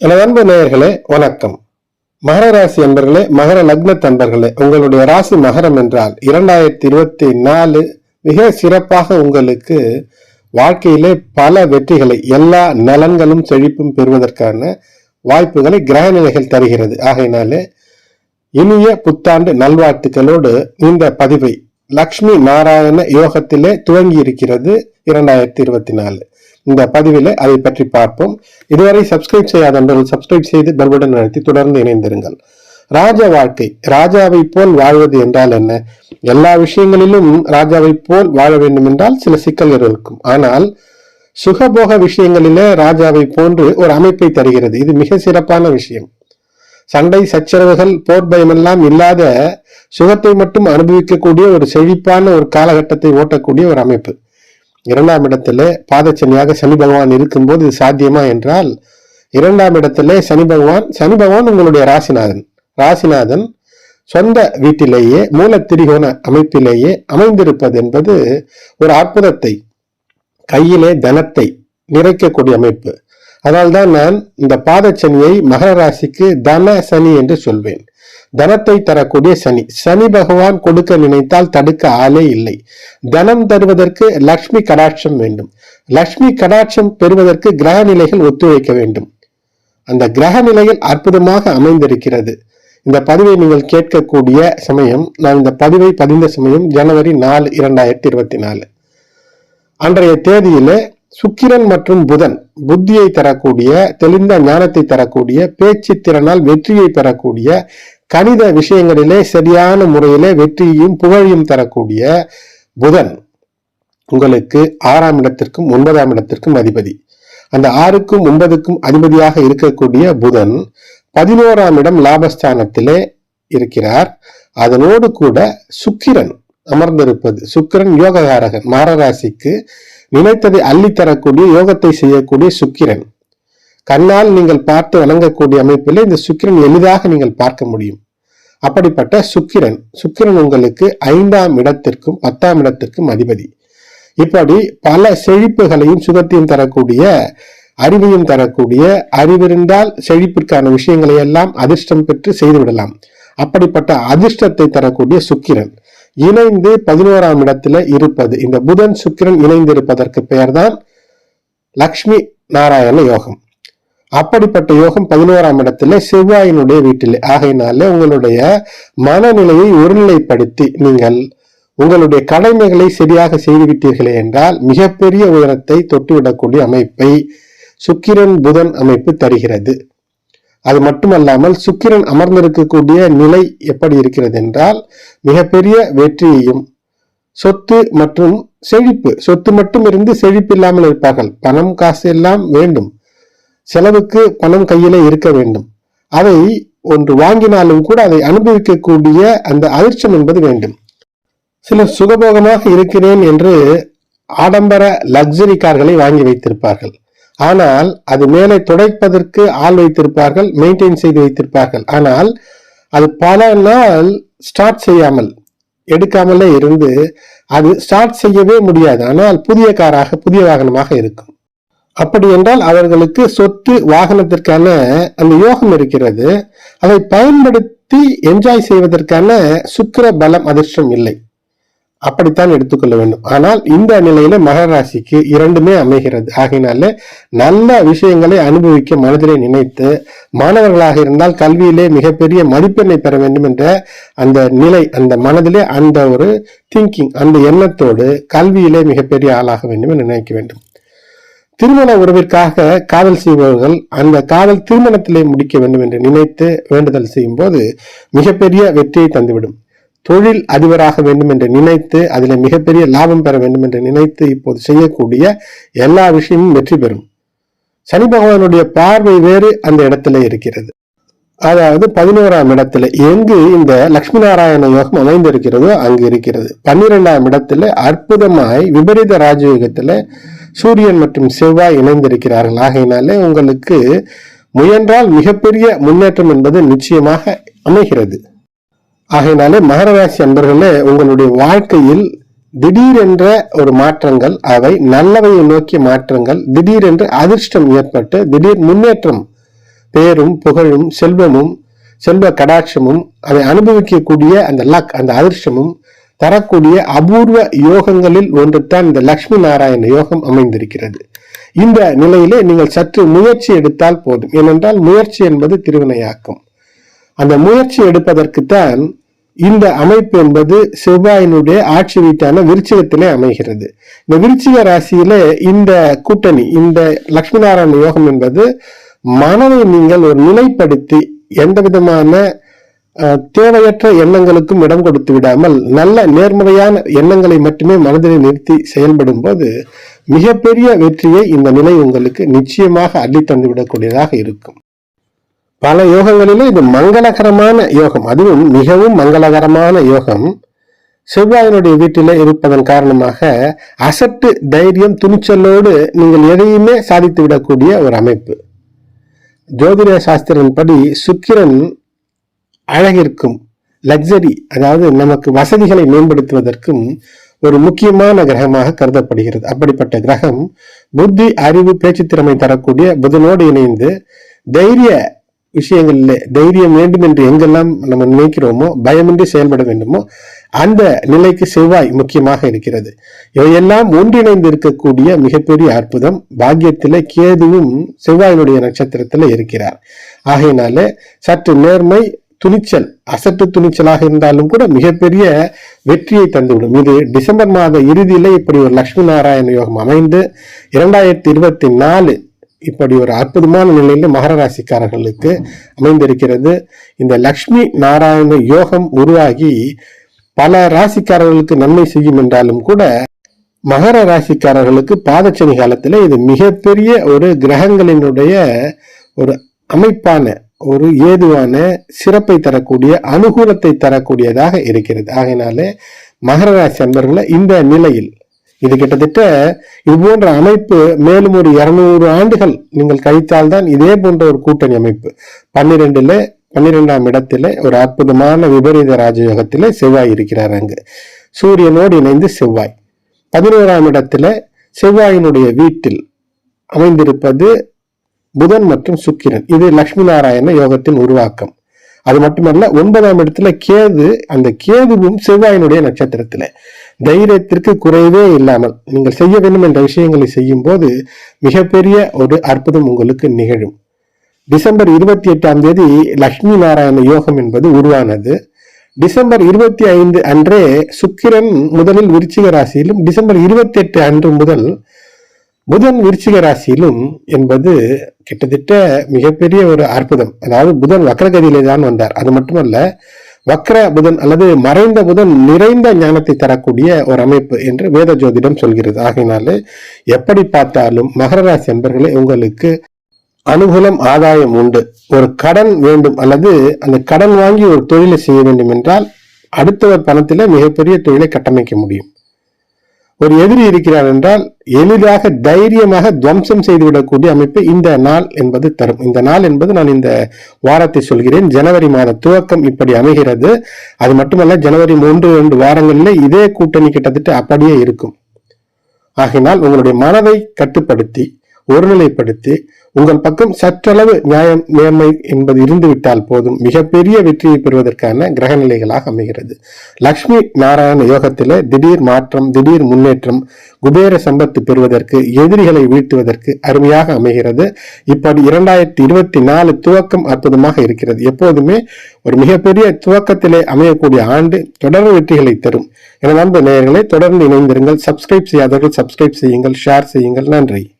எனது அன்பு நேயர்களே வணக்கம். மகர ராசி அன்பர்களே மகர லக்ன அன்பர்களே உங்களுடைய ராசி மகரம் என்றால் இரண்டாயிரத்தி இருபத்தி நாலு மிக சிறப்பாக உங்களுக்கு வாழ்க்கையிலே பல வெற்றிகளை எல்லா நலன்களும் செழிப்பும் பெறுவதற்கான வாய்ப்புகளை கிரக நிலைகள் தருகிறது. ஆகையினாலே இனிய புத்தாண்டு நல்வாழ்த்துக்களோடு இந்த பதிவை லக்ஷ்மி நாராயண யோகத்திலே துவங்கி இருக்கிறது இரண்டாயிரத்தி இருபத்தி நாலு. இந்த பதிவில் அதை பற்றி பார்ப்போம். இதுவரை சப்ஸ்கிரைப் செய்யாத நண்பர்கள் சப்ஸ்கிரைப் செய்து பெல்பட்டன் அழுத்தி தொடர்ந்து இணைந்திருங்கள். ராஜ வாழ்க்கை ராஜாவை போல் வாழ்வது என்றால் என்ன? எல்லா விஷயங்களிலும் ராஜாவை போல் வாழ வேண்டும் என்றால் சில சிக்கல்கள் இருக்கும். ஆனால் சுகபோக விஷயங்களிலே ராஜாவை போன்று ஒரு அமைப்பை தருகிறது. இது மிக சிறப்பான விஷயம். சண்டை சச்சரவுகள் போர் பயமெல்லாம் இல்லாத சுகத்தை மட்டும் அனுபவிக்கக்கூடிய ஒரு செழிப்பான ஒரு காலகட்டத்தை ஓட்டக்கூடிய ஒரு அமைப்பு. இரண்டாம் இடத்திலே பாதச்சனியாக சனி பகவான் இருக்கும்போது இது சாத்தியமா என்றால் இரண்டாம் இடத்திலே சனி பகவான் சனி பகவான் உங்களுடைய ராசிநாதன். ராசிநாதன் சொந்த வீட்டிலேயே மூலத்திரிகோண அமைப்பிலேயே அமைந்திருப்பது என்பது ஒரு அற்புதத்தை கையிலே தனத்தை நிறைக்கக்கூடிய அமைப்பு. அதனால்தான் நான் இந்த பாதச்சனியை மகர ராசிக்கு தன சனி என்று சொல்வேன். தனத்தை தரக்கூடிய சனி. சனி பகவான் கொடுக்க நினைத்தால் தடுக்க ஆளே இல்லை. தனம் தருவதற்கு லக்ஷ்மி கடாட்சம் வேண்டும். லக்ஷ்மி கடாட்சம் பெறுவதற்கு கிரக நிலைகள் ஒத்துழைக்க வேண்டும். அந்த கிரக நிலையில் அற்புதமாக அமைந்திருக்கிறது. இந்த பதிவை நீங்கள் கேட்கக்கூடிய சமயம் நான் இந்த பதிவை பதிந்த சமயம் ஜனவரி நாலு இரண்டாயிரத்தி இருபத்தி நாலு. அன்றைய தேதியிலே சுக்கிரன் மற்றும் புதன் புத்தியை தரக்கூடிய தெளிந்த ஞானத்தை தரக்கூடிய பேச்சு திறனால் வெற்றியை பெறக்கூடிய கணித விஷயங்களிலே சரியான முறையிலே வெற்றியையும் புகழையும் தரக்கூடிய புதன் உங்களுக்கு ஆறாம் இடத்திற்கும் ஒன்பதாம் இடத்திற்கும் அதிபதி. அந்த ஆறுக்கும் ஒன்பதுக்கும் அதிபதியாக இருக்கக்கூடிய புதன் பதினோராம் இடம் லாபஸ்தானத்திலே இருக்கிறார். அதனோடு கூட சுக்கிரன் அமர்ந்திருப்பது சுக்கிரன் யோககாரகன் மாரராசிக்கு நினைத்ததை அள்ளித்தரக்கூடிய யோகத்தை செய்யக்கூடிய சுக்கிரன். கண்ணால் நீங்கள் பார்த்து வணங்கக்கூடிய அமைப்பில் இந்த சுக்கிரன் எளிதாக நீங்கள் பார்க்க முடியும். அப்படிப்பட்ட சுக்கிரன் சுக்கிரன் உங்களுக்கு ஐந்தாம் இடத்திற்கும் பத்தாம் இடத்திற்கும் அதிபதி. இப்படி பல செழிப்புகளையும் சுகத்தையும் தரக்கூடிய அறிவையும் தரக்கூடிய அறிவிருந்தால் செழிப்பிற்கான விஷயங்களை எல்லாம் அதிர்ஷ்டம் பெற்று செய்துவிடலாம். அப்படிப்பட்ட அதிர்ஷ்டத்தை தரக்கூடிய சுக்கிரன். இணைந்து பதினோராம் இடத்துல இருப்பது. இந்த புதன் சுக்கிரன் இணைந்து இருப்பதற்கு பெயர்தான் லக்ஷ்மி நாராயண யோகம். அப்படிப்பட்ட யோகம் பதினோராம் இடத்துல செவ்வாயினுடைய வீட்டில். ஆகையினால உங்களுடைய மனநிலையை ஒருநிலைப்படுத்தி நீங்கள் உங்களுடைய கடமைகளை சரியாக செய்துவிட்டீர்களே என்றால் மிகப்பெரிய உயரத்தை தொட்டுவிடக்கூடிய அமைப்பை சுக்கிரன் புதன் அமைப்பு தருகிறது. அது மட்டுமல்லாமல் சுக்கிரன் அமர்ந்திருக்கக்கூடிய நிலை எப்படி இருக்கிறது என்றால் மிகப்பெரிய வெற்றியையும் சொத்து மற்றும் செழிப்பு சொத்து மட்டும் இருந்து செழிப்பு இல்லாமல் இருப்பார்கள். பணம் காசு எல்லாம் வேண்டும். செலவுக்கு பணம் கையிலே இருக்க வேண்டும். அதை ஒன்று வாங்கினாலும் கூட அதை அனுபவிக்கக்கூடிய அந்த அதிர்ஷ்டம் என்பது வேண்டும். சிலர் சுகபோகமாக இருக்கிறேன் என்று ஆடம்பர லக்ஸரி கார்களை வாங்கி வைத்திருப்பார்கள். ஆனால் அது மேலே துடைப்பதற்கு ஆள் வைத்திருப்பார்கள் மெயின்டைன் செய்து வைத்திருப்பார்கள். ஆனால் அது பல நாள் ஸ்டார்ட் செய்யாமல் எடுக்காமலே இருந்து அது ஸ்டார்ட் செய்யவே முடியாது. ஆனால் புதிய காராக புதிய வாகனமாக இருக்கும். அப்படி என்றால் அவர்களுக்கு சொத்து வாகனத்திற்கான அந்த யோகம் இருக்கிறது. அதை பயன்படுத்தி என்ஜாய் செய்வதற்கான சுக்கிர பலம் அதிர்ஷ்டம் இல்லை. அப்படித்தான் எடுத்துக்கொள்ள வேண்டும். ஆனால் இந்த நிலையில மகர ராசிக்கு இரண்டுமே அமைகிறது. ஆகினால நல்ல விஷயங்களை அனுபவிக்க மனதிலே நினைத்து மாணவர்களாக இருந்தால் கல்வியிலே மிகப்பெரிய மதிப்பெண்ணை பெற வேண்டும் என்ற அந்த நிலை அந்த மனதிலே அந்த ஒரு திங்கிங் அந்த எண்ணத்தோடு கல்வியிலே மிகப்பெரிய ஆளாக வேண்டும் என்று நினைக்க வேண்டும். திருமண உறவிற்காக காதல் செய்பவர்கள் அந்த காதல் திருமணத்திலே முடிக்க வேண்டும் என்று நினைத்து வேண்டுதல் செய்யும் போது மிகப்பெரிய வெற்றியை தந்துவிடும். தொழில் அதிபராக வேண்டும் என்று நினைத்து அதில் மிகப்பெரிய லாபம் பெற வேண்டும் என்று நினைத்து இப்போது செய்யக்கூடிய எல்லா விஷயமும் வெற்றி பெறும். சனி பகவானுடைய பார்வை வேறு அந்த இடத்துல இருக்கிறது. அதாவது பதினோராம் இடத்துல எங்கு இந்த லக்ஷ்மி நாராயண யோகம் அமைந்திருக்கிறதோ அங்கு இருக்கிறது. பன்னிரெண்டாம் இடத்துல அற்புதமாய் விபரீத ராஜயோகத்துல சூரியன் மற்றும் செவ்வாய் இணைந்திருக்கிறார்கள். ஆகையினாலே உங்களுக்கு முயன்றால் மிகப்பெரிய முன்னேற்றம் என்பது நிச்சயமாக அமைகிறது. ஆகையினாலே மகர ராசி அன்பர்களே உங்களுடைய வாழ்க்கையில் திடீரென்ற ஒரு மாற்றங்கள் அவை நல்லவையை நோக்கிய மாற்றங்கள் திடீரென்று அதிர்ஷ்டம் ஏற்பட்டு திடீர் முன்னேற்றம் பேரும் புகழும் செல்வமும் செல்வ கடாட்சமும் அதை அனுபவிக்கக்கூடிய அந்த லக் அந்த அதிர்ஷ்டமும் தரக்கூடிய அபூர்வ யோகங்களில் ஒன்றுதான் இந்த லக்ஷ்மி நாராயண யோகம் அமைந்திருக்கிறது. இந்த நிலையிலே நீங்கள் சற்று முயற்சி எடுத்தால் போதும். ஏனென்றால் முயற்சி என்பது திருவினையாக்கும். அந்த முயற்சி எடுப்பதற்குத்தான் இந்த அமைப்பு என்பது செவ்வாயினுடைய ஆட்சி வீட்டான விருச்சிகத்திலே அமைகிறது. இந்த விருச்சிக ராசியிலே இந்த கூட்டணி இந்த லக்ஷ்மி நாராயண யோகம் என்பது மனதை நீங்கள் ஒரு நிலைப்படுத்தி எந்த விதமான தேவையற்ற எண்ணங்களுக்கும் இடம் கொடுத்து விடாமல் நல்ல நேர்மறையான எண்ணங்களை மட்டுமே மனதில் நிறுத்தி செயல்படும் போது மிகப்பெரிய வெற்றியை இந்த நிலை உங்களுக்கு நிச்சயமாக அள்ளி தந்துவிடக்கூடியதாக இருக்கும். பல யோகங்களிலே இது மங்களகரமான யோகம். அதுவும் மிகவும் மங்களகரமான யோகம். செவ்வாயினுடைய வீட்டில் இருப்பதன் காரணமாக அசட்டு தைரியம் துணிச்சலோடு நீங்கள் எதையுமே சாதித்து விடக்கூடிய ஒரு அமைப்பு. ஜோதிட சாஸ்திரன்படி சுக்கிரன் அழகிற்கும் லக்ஸரி அதாவது நமக்கு வசதிகளை மேம்படுத்துவதற்கும் ஒரு முக்கியமான கிரகமாக கருதப்படுகிறது. அப்படிப்பட்ட கிரகம் புத்தி அறிவு பேச்சு திறமை தரக்கூடிய புதனோடு இணைந்து தைரிய விஷயங்களில் தைரியம் வேண்டும் என்று எங்கெல்லாம் நம்ம நினைக்கிறோமோ பயமின்றி செயல்பட வேண்டுமோ அந்த நிலைக்கு செவ்வாய் முக்கியமாக இருக்கிறது. இவையெல்லாம் ஒன்றிணைந்து இருக்கக்கூடிய மிகப்பெரிய அற்புதம் பாக்கியத்தில் கேதுவும் செவ்வாயினுடைய நட்சத்திரத்தில் இருக்கிறார். ஆகையினால சற்று நேர்மை துணிச்சல் அசட்டு துணிச்சலாக இருந்தாலும் கூட மிகப்பெரிய வெற்றியை தந்துவிடும். இது டிசம்பர் மாத இறுதியில இப்படி ஒரு லட்சுமி நாராயண யோகம் அமைந்து இரண்டாயிரத்தி இருபத்தி நாலு இப்படி ஒரு அற்புதமான நிலையில மகர ராசிக்காரர்களுக்கு அமைந்திருக்கிறது. இந்த லக்ஷ்மி நாராயண யோகம் உருவாகி பல ராசிக்காரர்களுக்கு நன்மை செய்யும் என்றாலும் கூட மகர ராசிக்காரர்களுக்கு பாதச்சனி காலத்தில் இது மிகப்பெரிய ஒரு கிரகங்களினுடைய ஒரு அமைப்பான ஒரு ஏதுவான சிறப்பை தரக்கூடிய அனுகூலத்தை தரக்கூடியதாக இருக்கிறது. ஆகையினாலே மகர ராசி அன்பர்களை இந்த நிலையில் இது கிட்டத்தட்ட இது போன்ற அமைப்பு மேலும் ஒரு இருநூறு ஆண்டுகள் நீங்கள் கழித்தால்தான் இதே போன்ற ஒரு கூட்டணி அமைப்பு. பன்னிரெண்டுல பன்னிரெண்டாம் இடத்துல ஒரு அற்புதமான விபரீத ராஜயோகத்திலே செவ்வாய் இருக்கிறார் அங்கு. சூரியனோடு இணைந்து செவ்வாய். பதினோராம் இடத்துல செவ்வாயினுடைய வீட்டில் அமைந்திருப்பது புதன் மற்றும் சுக்கிரன். இது லக்ஷ்மி நாராயண யோகத்தின் உருவாக்கம். அது மட்டுமல்ல ஒன்பதாம் இடத்துல கேது அந்த கேதுவும் செவ்வாயினுடைய நட்சத்திரத்துல. தைரியத்திற்கு குறைவே இல்லாமல் நீங்கள் செய்ய வேண்டும் என்ற விஷயங்களை செய்யும் போது மிகப்பெரிய ஒரு அற்புதம் உங்களுக்கு நிகழும். டிசம்பர் இருபத்தி எட்டாம் தேதி லக்ஷ்மி நாராயண யோகம் என்பது உருவானது. டிசம்பர் இருபத்தி ஐந்து அன்றே சுக்கிரன் முதலில் விருச்சிக ராசியிலும் டிசம்பர் இருபத்தி எட்டு அன்று முதல் புதன் விருச்சிக ராசியிலும் என்பது கிட்டத்தட்ட மிகப்பெரிய ஒரு அற்புதம். அதாவது புதன் வக்ரகதியிலே தான் வந்தார். அது மட்டுமல்ல வக்ர புதன் அல்லது மறைந்த புதன் நிறைந்த ஞானத்தை தரக்கூடிய ஒரு அமைப்பு என்று வேத ஜோதிடம் சொல்கிறது. ஆகையினாலே எப்படி பார்த்தாலும் மகர ராசி என்பர்களே உங்களுக்கு அனுகூலம் ஆதாயம் உண்டு. ஒரு கடன் வேண்டும் அல்லது அந்த கடன் வாங்கி ஒரு தொழிலை செய்ய வேண்டும் என்றால் அடுத்தவர் பணத்தில மிகப்பெரிய தொழிலை கட்டமைக்க முடியும். ஒரு எதிரி இருக்கிறார் என்றால் எளிதாக தைரியமாக துவம்சம் செய்துவிடக்கூடிய அமைப்பு இந்த நாள் என்பது தரும். இந்த நாள் என்பது நான் இந்த வாரத்தை சொல்கிறேன். ஜனவரி மாத துவக்கம் இப்படி அமைகிறது. அது மட்டுமல்ல ஜனவரி மூன்று இரண்டு வாரங்களில் இதே கூட்டணி கிட்டத்தட்ட அப்படியே இருக்கும். ஆகினால் உங்களுடைய மனதை கட்டுப்படுத்தி ஒருநிலைப்படுத்தி உங்கள் பக்கம் சற்றளவு நியாயம் நேர்மை என்பது இருந்துவிட்டால் போதும். மிகப்பெரிய வெற்றியை பெறுவதற்கான கிரக நிலைகளாக அமைகிறது. லக்ஷ்மி நாராயண யோகத்திலே திடீர் மாற்றம் திடீர் முன்னேற்றம் குபேர சம்பத்து பெறுவதற்கு எதிரிகளை வீழ்த்துவதற்கு அருமையாக அமைகிறது. இப்படி இரண்டாயிரத்தி இருபத்தி நாலு துவக்கம் அற்புதமாக இருக்கிறது. எப்போதுமே ஒரு மிகப்பெரிய துவக்கத்திலே அமையக்கூடிய ஆண்டு தொடர் வெற்றிகளை தரும். என நண்பு நேயர்களை தொடர்ந்து இணைந்திருங்கள். சப்ஸ்கிரைப் செய்யாதவர்கள் சப்ஸ்கிரைப் செய்யுங்கள். ஷேர் செய்யுங்கள். நன்றி.